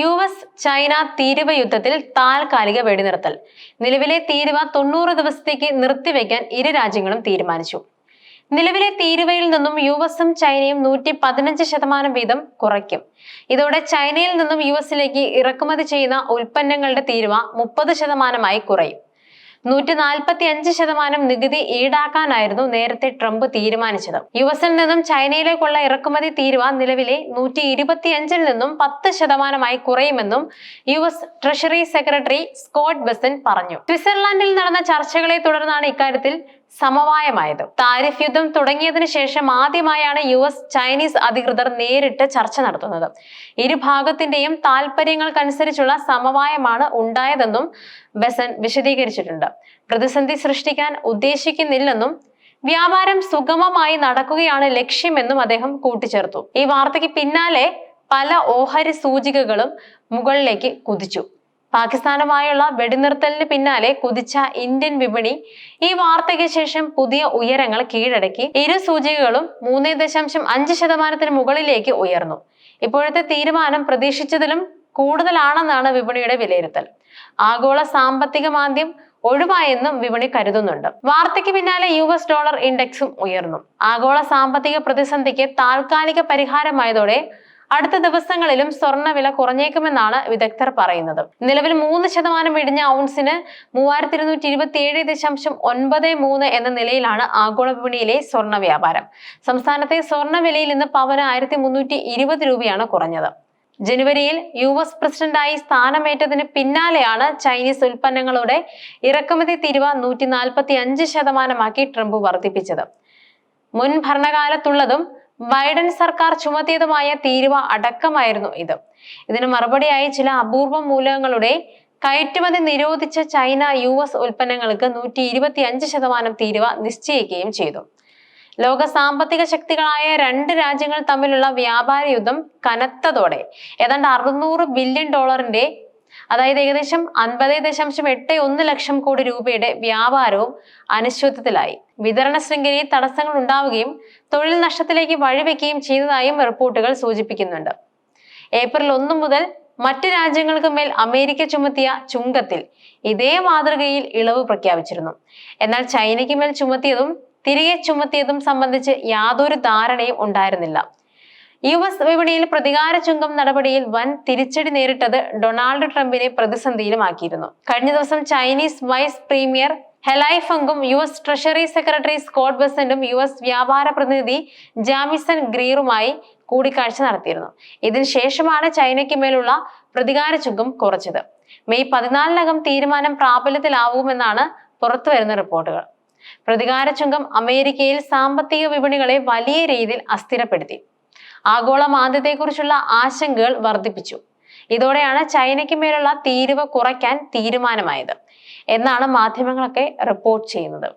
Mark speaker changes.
Speaker 1: U S China തീരുവ യുദ്ധത്തിൽ താൽക്കാലിക വെടിനിർത്തൽ. നിലവിലെ തീരുവ തൊണ്ണൂറ് ദിവസത്തേക്ക് നിർത്തിവെക്കാൻ ഇരു രാജ്യങ്ങളും തീരുമാനിച്ചു. നിലവിലെ തീരുവയിൽ നിന്നും യു എസും ചൈനയും നൂറ്റി പതിനഞ്ച് ശതമാനം വീതം കുറയ്ക്കും. ഇതോടെ ചൈനയിൽ നിന്നും യു എസിലേക്ക് ഇറക്കുമതി ചെയ്യുന്ന ഉൽപ്പന്നങ്ങളുടെ തീരുവ മുപ്പത് ശതമാനമായി കുറയും. നൂറ്റി നാൽപ്പത്തി അഞ്ച് ശതമാനം നികുതി ഈടാക്കാനായിരുന്നു നേരത്തെ ട്രംപ് തീരുമാനിച്ചത്. യു എസിൽ നിന്നും ചൈനയിലേക്കുള്ള ഇറക്കുമതി തീരുവ നിലവിലെ നൂറ്റി ഇരുപത്തിയഞ്ചിൽ നിന്നും പത്ത് ശതമാനമായി കുറയുമെന്നും U S treasury secretary Scott Bessent പറഞ്ഞു. സ്വിറ്റ്സർലാൻഡിൽ നടന്ന ചർച്ചകളെ തുടർന്നാണ് ഇക്കാര്യത്തിൽ സമവായമായത്. താരിഫ് യുദ്ധം തുടങ്ങിയതിന് ശേഷം ആദ്യമായാണ് യു എസ് ചൈനീസ് അധികൃതർ നേരിട്ട് ചർച്ച നടത്തുന്നത്. ഇരുഭാഗത്തിന്റെയും താല്പര്യങ്ങൾക്കനുസരിച്ചുള്ള സമവായമാണ് ഉണ്ടായതെന്നും ബെസൻ വിശദീകരിച്ചിട്ടുണ്ട്. പ്രതിസന്ധി സൃഷ്ടിക്കാൻ ഉദ്ദേശിക്കുന്നില്ലെന്നും വ്യാപാരം സുഗമമായി നടക്കുകയാണ് ലക്ഷ്യമെന്നും അദ്ദേഹം കൂട്ടിച്ചേർത്തു. ഈ വാർത്തയ്ക്ക് പിന്നാലെ പല ഓഹരി സൂചികകളും മുകളിലേക്ക് കുതിച്ചു. പാകിസ്ഥാനുമായുള്ള വെടിനിർത്തലിന് പിന്നാലെ കുതിച്ച ഇന്ത്യൻ വിപണി ഈ വാർത്തയ്ക്ക് ശേഷം പുതിയ ഉയരങ്ങൾ കീഴടക്കി. ഇരു സൂചികകളും മൂന്ന് ദശാംശം അഞ്ച് ശതമാനത്തിന് മുകളിലേക്ക് ഉയർന്നു. ഇപ്പോഴത്തെ തീരുമാനം പ്രതീക്ഷിച്ചതിലും കൂടുതലാണെന്നാണ് വിപണിയുടെ വിലയിരുത്തൽ. ആഗോള സാമ്പത്തിക മാന്ദ്യം ഒഴിവായെന്നും വിപണി കരുതുന്നുണ്ട്. വാർത്തയ്ക്ക് പിന്നാലെ യു എസ് ഡോളർ ഇൻഡെക്സും ഉയർന്നു. ആഗോള സാമ്പത്തിക പ്രതിസന്ധിക്ക് താൽക്കാലിക പരിഹാരമായതോടെ അടുത്ത ദിവസങ്ങളിലും സ്വർണവില കുറഞ്ഞേക്കുമെന്നാണ് വിദഗ്ധർ പറയുന്നത്. നിലവിൽ മൂന്ന് ശതമാനം ഇടിഞ്ഞ ഔൺസിന് മൂവായിരത്തി ഇരുന്നൂറ്റി ഇരുപത്തി ഏഴ് ദശാംശം ഒൻപത് മൂന്ന് എന്ന നിലയിലാണ് ആഗോള വിപണിയിലെ സ്വർണ വ്യാപാരം. സംസ്ഥാനത്തെ സ്വർണ വിലയിൽ ഇന്ന് പവന് ആയിരത്തി മുന്നൂറ്റി ഇരുപത് രൂപയാണ് കുറഞ്ഞത്. ജനുവരിയിൽ യു എസ് പ്രസിഡന്റായി സ്ഥാനമേറ്റതിന് പിന്നാലെയാണ് ചൈനീസ് ഉൽപ്പന്നങ്ങളുടെ ഇറക്കുമതി തീരുവ നൂറ്റി നാൽപ്പത്തി അഞ്ച് ശതമാനമാക്കി ട്രംപ് വർദ്ധിപ്പിച്ചത്. മുൻ ഭരണകാലത്തുള്ളതും ബൈഡൻ സർക്കാർ ചുമത്തിയതുമായ തീരുവ അടക്കമായിരുന്നു ഇത്. ഇതിന് മറുപടിയായി ചില അപൂർവ മൂലകങ്ങളുടെ കയറ്റുമതി നിരോധിച്ച ചൈന യു എസ് ഉൽപ്പന്നങ്ങൾക്ക് നൂറ്റി ഇരുപത്തി അഞ്ച് ശതമാനം തീരുവ നിശ്ചയിക്കുകയും ചെയ്തു. ലോക സാമ്പത്തിക ശക്തികളായ രണ്ട് രാജ്യങ്ങൾ തമ്മിലുള്ള വ്യാപാര യുദ്ധം കനത്തതോടെ ഏതാണ്ട് അറുന്നൂറ് ബില്യൺ ഡോളറിന്റെ അതായത് ഏകദേശം അൻപത് ദശാംശം എട്ട് ഒന്ന് ലക്ഷം കോടി രൂപയുടെ വ്യാപാരവും അനിശ്ചിതത്വത്തിലായി. വിതരണ ശൃംഖലയിൽ തടസ്സങ്ങൾ ഉണ്ടാവുകയും തൊഴിൽ നഷ്ടത്തിലേക്ക് വഴിവെക്കുകയും ചെയ്തതായും റിപ്പോർട്ടുകൾ സൂചിപ്പിക്കുന്നുണ്ട്. ഏപ്രിൽ ഒന്ന് മുതൽ മറ്റ് രാജ്യങ്ങൾക്ക് മേൽ അമേരിക്ക ചുമത്തിയ ചുങ്കത്തിൽ ഇതേ മാതൃകയിൽ ഇളവ് പ്രഖ്യാപിച്ചിരുന്നു. എന്നാൽ ചൈനയ്ക്ക് മേൽ ചുമത്തിയതും തിരികെ ചുമത്തിയതും സംബന്ധിച്ച് യാതൊരു ധാരണയും ഉണ്ടായിരുന്നില്ല. യു എസ് വിപണിയിൽ പ്രതികാര ചുങ്കം നടപടിയിൽ വൻ തിരിച്ചടി നേരിട്ടത് ഡൊണാൾഡ് ട്രംപിനെ പ്രതിസന്ധിയിലുമാക്കിയിരുന്നു കഴിഞ്ഞ ദിവസം ചൈനീസ് വൈസ് പ്രീമിയർ ഹെലായ് ഫങ്കും U S treasury secretary Scott ബെസന്റും U S വ്യാപാര പ്രതിനിധി ജാമിസൺ ഗ്രീറുമായി കൂടിക്കാഴ്ച നടത്തിയിരുന്നു. ഇതിന് ശേഷമാണ് ചൈനയ്ക്ക് മേലുള്ള പ്രതികാര ചുങ്കം കുറച്ചത്. മെയ് പതിനാലിനകം തീരുമാനം പ്രാബല്യത്തിലാവുമെന്നാണ് പുറത്തുവരുന്ന റിപ്പോർട്ടുകൾ. പ്രതികാര ചുങ്കം അമേരിക്കയിൽ സാമ്പത്തിക വിപണികളെ വലിയ രീതിയിൽ അസ്ഥിരപ്പെടുത്തി. ആഗോള മാന്ദ്യത്തെക്കുറിച്ചുള്ള ആശങ്കകൾ വർദ്ധിപ്പിച്ചു. ഇതോടെയാണ് ചൈനയ്ക്ക് മേലുള്ള തീരുവ കുറയ്ക്കാൻ തീരുമാനമായത്. എന്നാണ് മാധ്യമങ്ങളൊക്കെ റിപ്പോർട്ട് ചെയ്യുന്നത്.